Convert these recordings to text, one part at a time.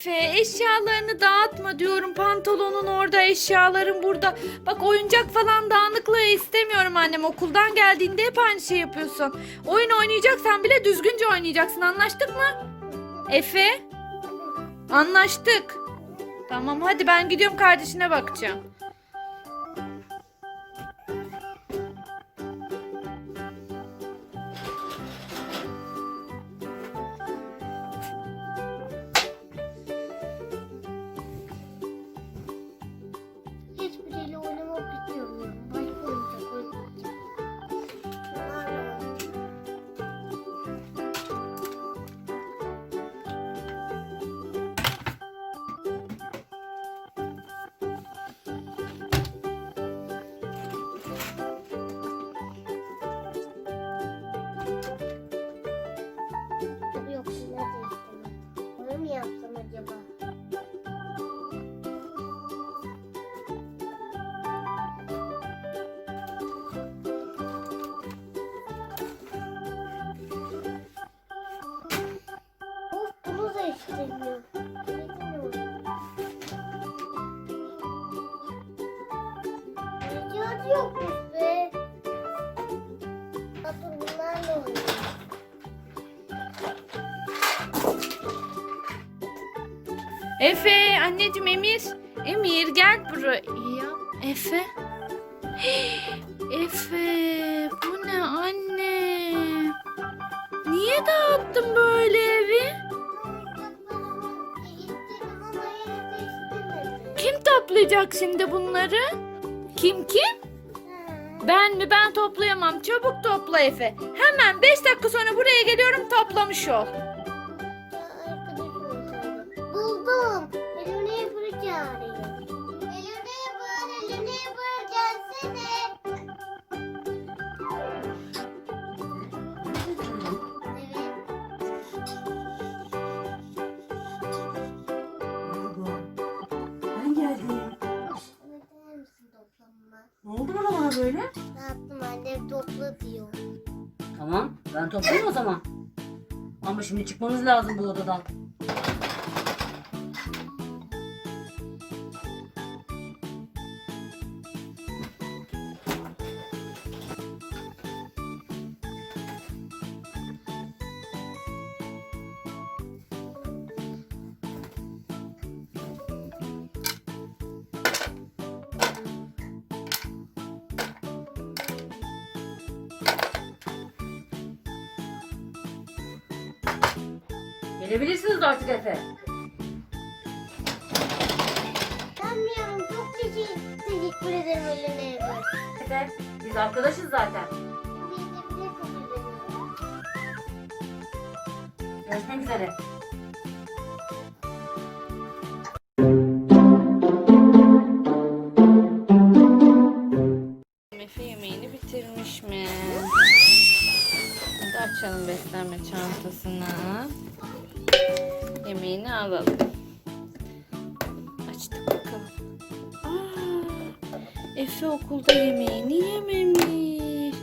Efe eşyalarını dağıtma diyorum. Pantolonun orada, eşyaların burada. Bak oyuncak falan dağınıklığı istemiyorum annem. Okuldan geldiğinde hep aynı şey yapıyorsun. Oyun oynayacaksan bile düzgünce oynayacaksın. Anlaştık mı? Efe? Anlaştık. Tamam hadi ben gidiyorum kardeşine bakacağım. Yokmuş be. Efe, anneciğim Emir. Emir gel buraya. Efe. Efe, bu ne anne? Niye dağıttın böyle evi? Kim toplayacak şimdi bunları? Kim kim? Ben mi? Ben toplayamam. Çabuk topla Efe. Hemen 5 dakika sonra buraya geliyorum toplamış ol. Bana böyle? Dağıttım annem topla diyor. Tamam ben toplayayım o zaman. Ama şimdi çıkmamız lazım bu odadan. Gelebilirsiniz artık Efe. Gelmiyorum. Çok teşekkür, teşekkür ederim eline yapar. Efe biz arkadaşız zaten. Görüşmek üzere. Alalım. Açtık bakalım. Aa, Efe okulda yemeğini yememiş.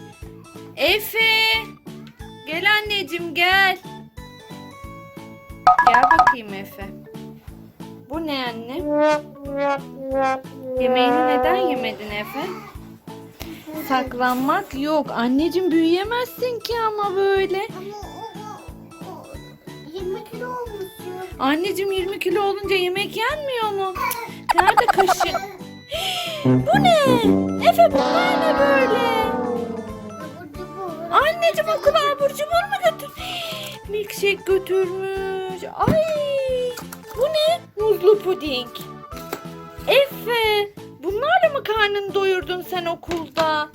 Efe! Gel anneciğim gel. Gel bakayım Efe. Bu ne anne? Yemeğini neden yemedin Efe? Saklanmak yok. Anneciğim büyüyemezsin ki ama böyle. Anneciğim 20 kilo olunca yemek yenmiyor mu? Nerede kaşık? Bu ne? Efe bunlar ne böyle? Anneciğim okula abur cubur mu götür? Milkshake götürmüş. Ay bu ne? Muzlu puding. Efe bunlarla mı karnını doyurdun sen okulda?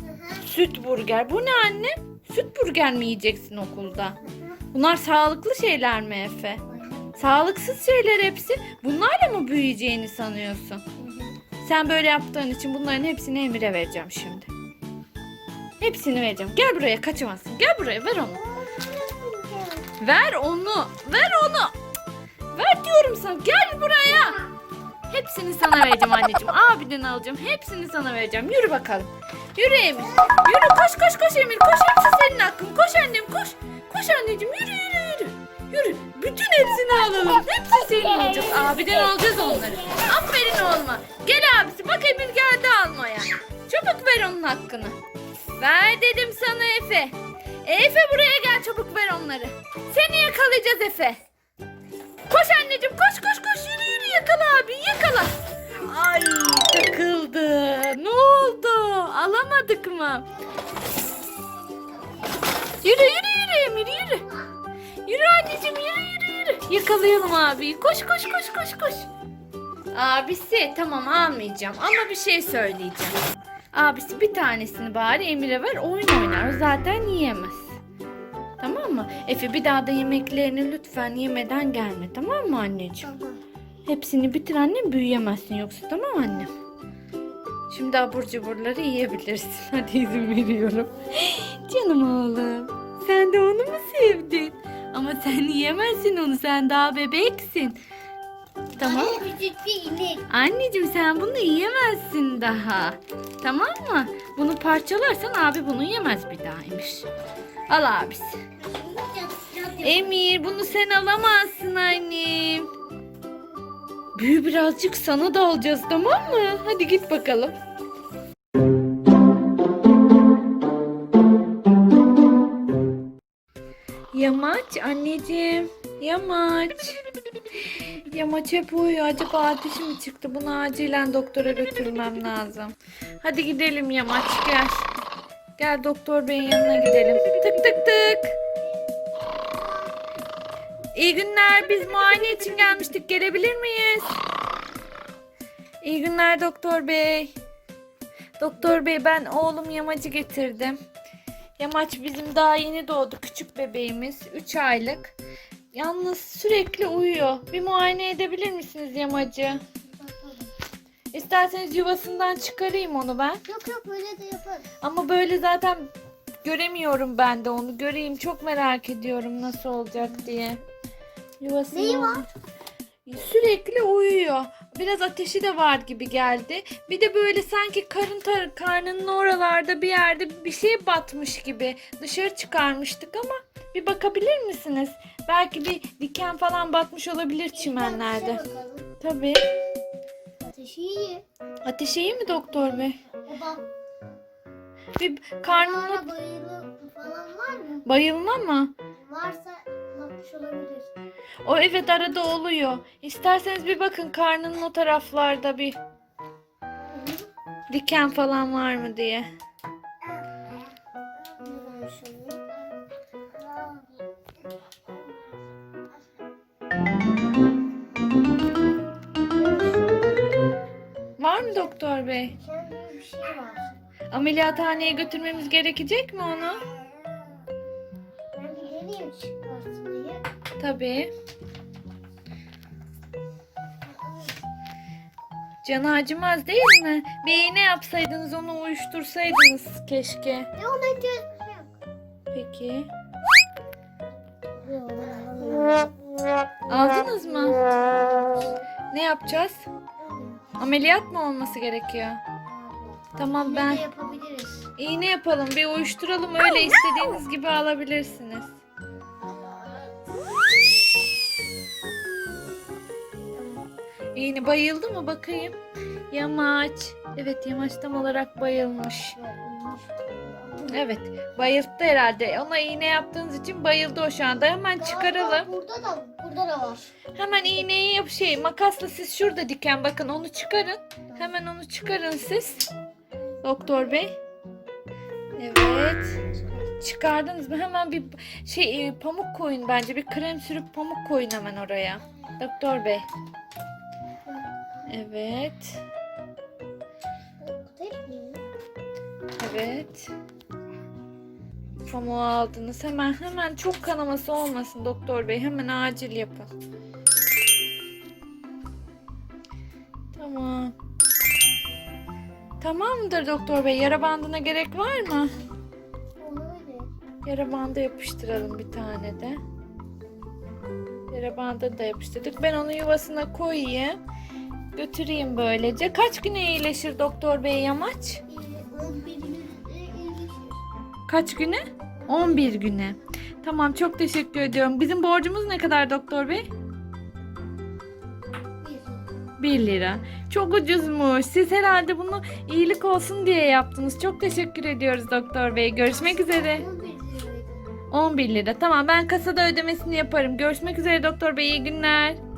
Süt burger. Bu ne anne? Süt burger mi yiyeceksin okulda? Bunlar sağlıklı şeyler mi Efe? Sağlıksız şeyler hepsi. Bunlarla mı büyüyeceğini sanıyorsun? Sen böyle yaptığın için bunların hepsini Emir'e vereceğim şimdi. Hepsini vereceğim. Gel buraya kaçamazsın. Gel buraya ver onu. Ver onu. Ver onu. Ver diyorum sana. Gel buraya. Hepsini sana vereceğim anneciğim. Abiden alacağım. Hepsini sana vereceğim. Yürü bakalım. Yürü Emir. Yürü koş koş koş Emir. Koş hepsi senin hakkın. Koş annem koş. Koş anneciğim yürü yürü yürü. Yürü. Bütün hepsini alalım. Hepsi senin olacak. Abiden alacağız onları. Aferin oğluma. Gel abisi. Bak Emir geldi almaya. Çabuk ver onun hakkını. Ver dedim sana Efe. Efe buraya gel çabuk ver onları. Seni yakalayacağız Efe. Koş anneciğim koş koş koş yürü yürü yakala abi yakala. Ay takıldı. Ne oldu? Alamadık mı? Yürü yürü yürü Emir yürü. Yürü anneciğim yürü yürü yürü. Yakalayalım abi. Koş koş koş koş koş. Abisi tamam almayacağım ama bir şey söyleyeceğim. Abisi bir tanesini bari Emir'e ver oyun oynar. O zaten yiyemez. Tamam mı? Efe bir daha da yemeklerini lütfen yemeden gelme tamam mı anneciğim? Tamam. Hepsini bitir annem büyüyemezsin yoksa tamam mı annem? Şimdi abur cuburları yiyebilirsin. Hadi izin veriyorum. Canım oğlum. Sen de onu mu sevdin? Ama sen yiyemezsin onu. Sen daha bebeksin. Tamam. Anne küçük bir inek. Anneciğim sen bunu yiyemezsin daha. Tamam mı? Bunu parçalarsan abi bunu yemez bir daha Emir. Al abisi. Emir bunu sen alamazsın annem. Büyü birazcık sana da alacağız tamam mı? Hadi git bakalım. Yamaç anneciğim. Yamaç. Yamaç hep uyuyor. Acaba ateşi mi çıktı? Bunu acilen doktora götürmem lazım. Hadi gidelim Yamaç gel. Gel doktor beyin yanına gidelim. Tık tık tık. İyi günler. Biz muayene için gelmiştik. Gelebilir miyiz? İyi günler doktor bey. Doktor bey ben oğlum Yamaç'ı getirdim. Yamaç bizim daha yeni doğdu. Küçük bebeğimiz. 3 aylık. Yalnız sürekli uyuyor. Bir muayene edebilir misiniz Yamacı? İsterseniz yuvasından çıkarayım onu ben. Yok yok böyle de yaparız. Ama böyle zaten göremiyorum ben de onu. Göreyim çok merak ediyorum nasıl olacak diye. Yuvası Neyi var? Sürekli uyuyor. Biraz ateşi de var gibi geldi. Bir de böyle sanki karın tar- karnının oralarda bir yerde bir şey batmış gibi. Dışarı çıkarmıştık ama bir bakabilir misiniz? Belki bir diken falan batmış olabilir çimenlerde. Bakalım. Tabii. Ateşi iyi. Ateş iyi mi doktor bey? Baba. Bir karnına Bana bayılı falan var mı? bayılma mı? Varsa bakmış olabilir. O evet arada oluyor. İsterseniz bir bakın karnının o taraflarda bir diken falan var mı diye. Var mı doktor bey? Bir şey var. Ameliyathaneye götürmemiz gerekecek mi onu? Tabii. Canı acımaz değil mi? Bir iğne yapsaydınız onu uyuştursaydınız keşke. Yok. Peki. Ben alamıyorum. Aldınız mı? Ne yapacağız? Ameliyat mı olması gerekiyor? Tamam ben yapabiliriz. iğne yapalım bir uyuşturalım öyle istediğiniz gibi alabilirsiniz. İğne bayıldı mı bakayım? Yamaç. Evet yamaç tam olarak bayılmış. Evet bayıldı herhalde. Ona iğne yaptığınız için bayıldı o şu anda. Hemen çıkaralım. Burada da burada da var. Hemen iğneyi yap şey makasla siz şurada diken bakın onu çıkarın. Hemen onu çıkarın siz. Doktor bey. Evet. Çıkardınız mı? Hemen bir şey e, pamuk koyun bence. Bir krem sürüp pamuk koyun hemen oraya. Doktor bey. Evet. Evet. Pamuğu aldınız. Hemen hemen çok kanaması olmasın doktor bey. Hemen acil yapın. Tamam. Tamamdır doktor bey. Yara bandına gerek var mı? Yara bandı yapıştıralım bir tane de. Yara bandı da yapıştırdık. Ben onu yuvasına koyayım. Götüreyim böylece. Kaç güne iyileşir doktor bey yamaç? Ee, 11 gün e, iyileşir. Kaç güne? 11 güne. Tamam çok teşekkür ediyorum. Bizim borcumuz ne kadar doktor bey? 1 lira. Çok ucuzmuş. Siz herhalde bunu iyilik olsun diye yaptınız. Çok teşekkür ediyoruz doktor bey. Görüşmek üzere. 11 liraydı. 11 lira. Tamam ben kasada ödemesini yaparım. Görüşmek üzere doktor bey. İyi günler.